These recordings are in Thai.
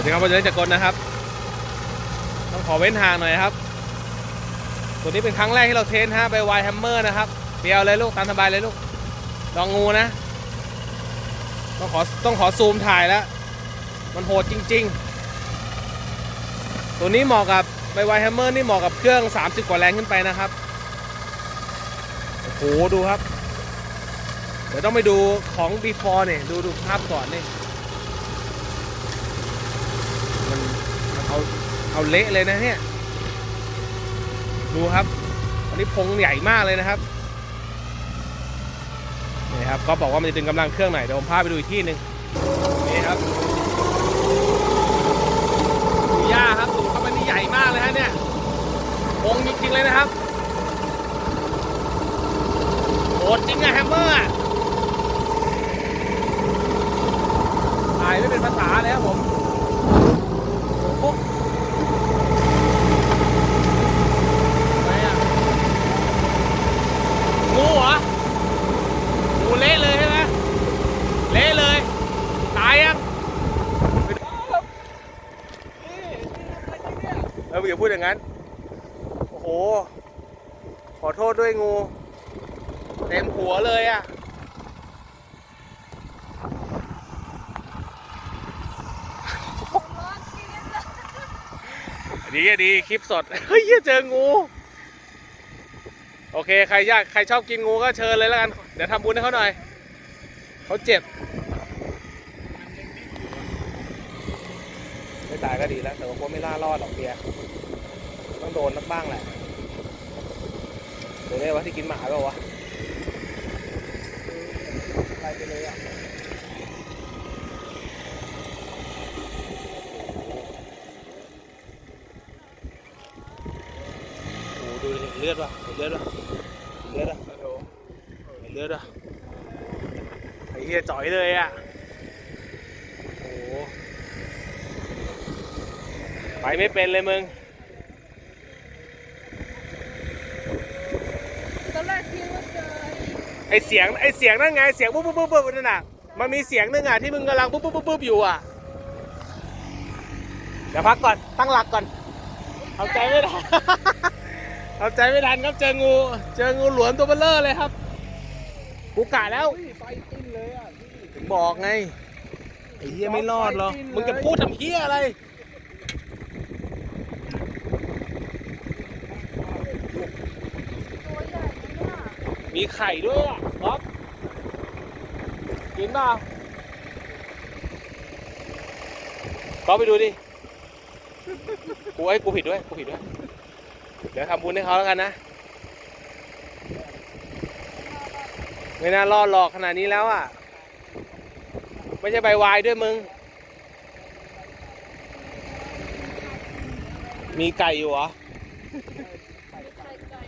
วัสดีครับผมจะได้จากกลนะครับ ต้องขอเว้นทางหน่อยครับ ตัวนี้เป็นครั้งแรกที่เราเทสฮะไปวายแฮมเมอร์นะครับเปียวเลยลูกตามสบายเลยลูกลองงูนะ ต้องขอต้องขอซูมถ่ายแล้ว มันโหดจริง ๆ ตัวนี้เหมาะกับไปวายแฮมเมอร์นี่เหมาะกับเครื่อง 30 กว่าแรงขึ้นไปนะครับโอ้โหดูครับ เดี๋ยวต้องไปดูของ before เนี่ยดูดูภาพก่อนนี่มันเอา เอาเละเลยนะเนี่ย ดูครับ อันนี้พงใหญ่มากเลยนะครับ นี่ครับ ก็บอกว่ามันจะดึงกำลังเครื่องไหนเดี๋ยวผมพาไปดูอีกที่หนึ่งนี่ครับดูหญ้าครับดูเข้าไปนี่ใหญ่มากเลยฮะเนี่ยพงจริงๆเลยนะครับโหดจริงอะแฮมเมอร์ถ่ายไม่เป็นภาษาเลยครับผม ปุ๊บทำไมอะงูเหรอ งูเละเลยใช่ไหมเละเลย ตายยังเอออย่าพูดอย่างนั้น โอ้โห ขอโทษด้วยงู เต็มหัวเลยอะ ดีดีคลิปสด เฮ้ยเจองู โอเค ใครอยาก ใครชอบกินงูก็เชิญเลยแล้วกัน เดี๋ยวทำบุญให้เขาหน่อย เขาเจ็บ ไม่ ตายก็ดีแล้ว แต่ว่าพวกไม่ล่ารอดหรอกเบียต้องโดนนักบ้างแหละเดี๋ยวได้ว่าที่กินหมาเปล่าวะไปไปเลยอะโอ้โหดูเลือดว่ะเห็นเลือดว่ะเห็นเลือดอะเห็นเลือดอะไอ้เหี้ยจ่อยเลยอะ โอ้โห ไปไม่เป็นเลยมึงตอนแรกคิดว่าเจอไอเสียงไอเสียงนั่นไงเสียงปุ๊บปุ๊บปุ๊บปุ๊บนั่นน่ะมันมีเสียงนึงอะที่มึงกำลังปุ๊บปุ๊บปุ๊บปุ๊บอยู่อะเดี๋ยวพักก่อนตั้งหลักก่อนเอาใจไม่ทันเอาใจไม่ทันครับเจองูเจองูหลวมตัวเบลเลอร์เลยครับกูกะแล้วไฟติ้นเลยอะถึงบอกไงไอ้เหี้ยไม่รอดหรอกมึงจะพูดทำเหี้ยอะไร ตัวใหญ่นะเนี่ย มีไข่ด้วยอะบ๊อบกินเปล่าก๊อไปดูดิ กูไอ้กูผิดด้วย กูผิดด้วย เดี๋ยวทำบุญให้เขาแล้วกันนะ ไม่น่ารอดหรอกขนาดนี้แล้วอะ ไม่ใช่ใบวายด้วยมึง มีไก่อยู่เหรอ ไก่ไก่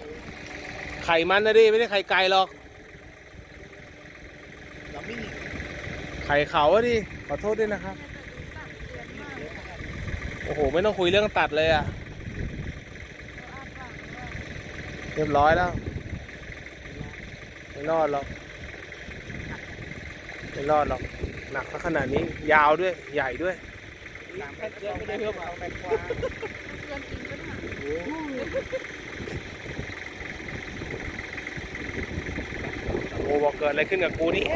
ไข่มันนะดิไม่ได้ไข่ไก่หรอก เราไม่มีไข่เขาอะดิขอโทษด้วยนะครับ โอ้โห ไม่ต้องคุยเรื่องตัดเลยอะเรียบร้อยแล้ว ไม่รอดหรอก ไม่รอดหรอก หนักซะขนาดนี้ ยาวด้วย ใหญ่ด้วยน้ำแค่เยอะไม่ได้เพิ่มเอาแมงกวา เกินจริงปะเนี่ย โอ้ บอกเกิดอะไรขึ้นกับกูเนี่ย